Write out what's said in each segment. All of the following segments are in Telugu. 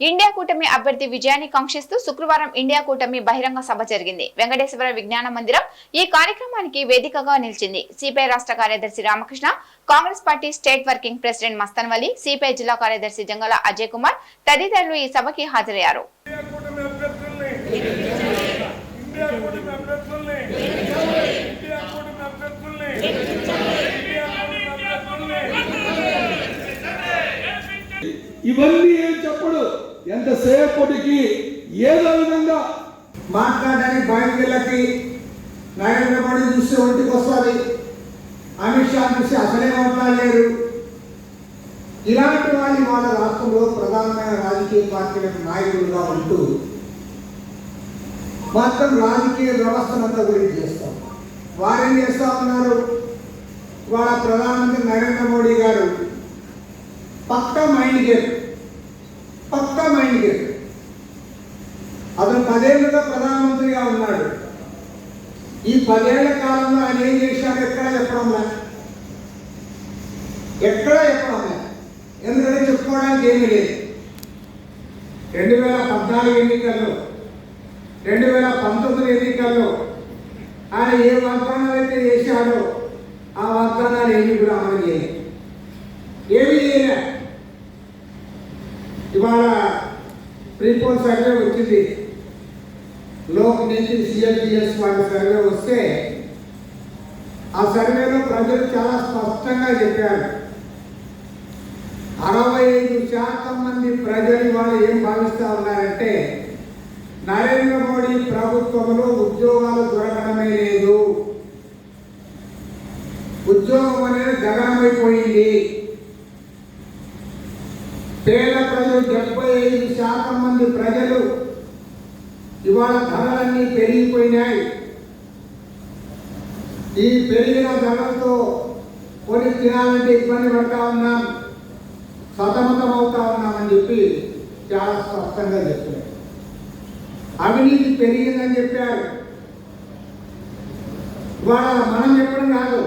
ఇండియా కూటమి అభ్యర్థి విజయాన్ని కాంక్షిస్తూ శుక్రవారం ఇండియా కూటమి బహిరంగ సభ జరిగింది. వెంకటేశ్వర విజ్ఞాన మందిరం ఈ కార్యక్రమానికి వేదికగా నిలిచింది. సిపిఐ రాష్ట్ర కార్యదర్శి Ramakrishna Congress party state working president Mastan Vali CPI జిల్లా కార్యదర్శి జంగల అజయ్ కుమార్ తదితరులు ఈ సభకి హాజరయ్యారు. ఇండియా కూటమి అభ్యర్థుల్ని ఇండియా కూటమి అభ్యర్థుల్ని ఇండియా కూటమి అభ్యర్థుల్ని ఇండియా కూటమి అభ్యర్థుల్ని. ఇవన్నీ ఏం చెప్పడు. ఎంతసేపటికి ఏదో విధంగా మాట్లాడడానికి బయటకెళ్ళకి నరేంద్ర మోడీ చూస్తే ఒంటికి వస్తుంది. అమిత్ షా చూసి అసలే మాట్లాడలేరు. ఇలాంటి వాళ్ళు వాళ్ళ రాష్ట్రంలో ప్రధానమైన రాజకీయ పార్టీలకు నాయకులుగా ఉంటూ మొత్తం రాజకీయ వ్యవస్థనంతా గురించి చేస్తాం. వారేం చేస్తా ఉన్నారు? వాళ్ళ ప్రధానమంత్రి నరేంద్ర మోడీ గారు పక్క మైండ్ గేట్ పక్కా మైండ్. అతను పదేళ్ళుగా ప్రధానమంత్రిగా ఉన్నాడు. ఈ పదేళ్ళ కాలంలో ఆయన ఏం చేశాడు? ఎక్కడ చెప్పడం లే ఎక్కడ చెప్పడం లే ఎందుకంటే చెప్పుకోవడానికి ఏమీ లేదు. రెండు వేల పద్నాలుగు ఎన్నికల్లో రెండు వేల పంతొమ్మిది ఎన్నికల్లో ఆయన ఏ వాగ్దానాలు అయితే చేశాడో ఆ వాగ్దానాలు ఏమి కూడా అమలు చేయలేదు ఏమీ చేయలే ఇవాళ ప్రీపోల్ సర్వే వచ్చింది. లోక్ నుంచి సిఎల్పిఎస్ వాళ్ళ సర్వే వస్తే ఆ సర్వేలో ప్రజలు చాలా స్పష్టంగా చెప్పారు. అరవై ఐదు శాతం మంది ప్రజలు వాళ్ళు ఏం భావిస్తా ఉన్నారంటే నరేంద్ర మోడీ ప్రభుత్వంలో ఉద్యోగాలు దొరకడమే లేదు. ఉద్యోగం అనేది గగనమైపోయింది పేద ప్రజలు డెబ్బై ఐదు శాతం మంది ప్రజలు ఇవాళ ధరలన్నీ పెరిగిపోయినాయి. ఈ పెరిగిన ధరలతో కొని తినాలంటే ఇబ్బంది పడతా ఉన్నాం సతమతం అవుతా ఉన్నామని చెప్పి చాలా స్పష్టంగా చెప్పారు అవినీతి పెరిగిందని చెప్పారు. ఇవాళ మనం చెప్పడం కాదు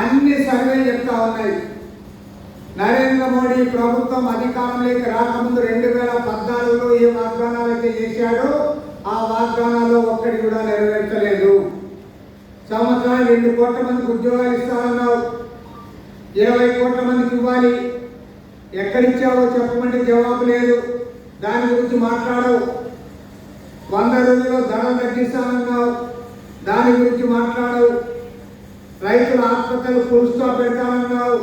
అన్ని సర్వేలు చెప్తా ఉన్నాయి. నరేంద్ర మోడీ ప్రభుత్వం అధికారంలోకి రాకముందు రెండు వేల పద్నాలుగులో ఏ వాగ్దానాలు అయితే చేశాడో ఆ వాగ్దానాల్లో ఒక్కటి కూడా నెరవేర్చలేదు. సంవత్సరానికి రెండు కోట్ల మందికి ఉద్యోగాలు ఇస్తానన్నావు. ఇరవై కోట్ల మందికి ఇవ్వాలి. ఎక్కడిచ్చావో చెప్పమంటే జవాబు లేదు. దాని గురించి మాట్లాడవు వంద రోజుల్లో ధరలు తగ్గిస్తానన్నావు. దాని గురించి మాట్లాడవు రైతుల ఆత్మహత్యలు ఫుల్ పెడతానన్నావు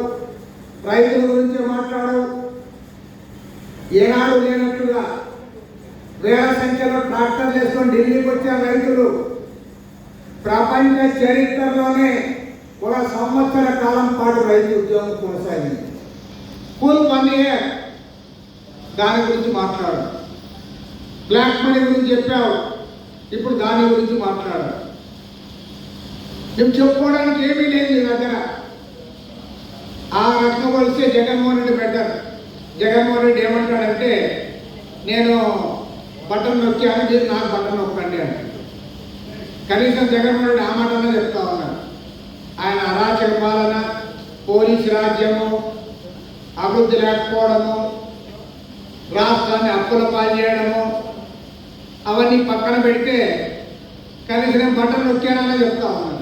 రైతుల గురించి మాట్లాడవు. ఏనాడు లేనట్టుగా వేల సంఖ్యలో ట్రాక్టర్లు వేసుకొని ఢిల్లీకి వచ్చారు రైతులు ప్రపంచ చరిత్రలోనే ఒక సంవత్సర కాలం పాటు రైతు ఉద్యోగం కొనసాగింది. Full one year. దాని గురించి మాట్లాడు. బ్లాక్ మనీ గురించి చెప్పావు. ఇప్పుడు దాని గురించి మాట్లాడు. మేము చెప్పుకోవడానికి ఏమీ లేదు నీ దగ్గర ఆ రకంగా వస్తే జగన్మోహన్ రెడ్డి బెటర్ జగన్మోహన్ రెడ్డి ఏమంటాడంటే నేను బటన్ నొక్కాను మీరు నాకు బటన్ నొక్కండి అంటే కనీసం జగన్మోహన్ రెడ్డి ఆ మాటనే చెప్తా ఉన్నాను ఆయన అరాచక పాలన పోలీసు రాజ్యము అభివృద్ధి లేకపోవడము రాష్ట్రాన్ని అప్పుల పాలు చేయడము అవన్నీ పక్కన పెడితే కనీసం నేను బటన్ నొక్కాననే చెప్తా ఉన్నాను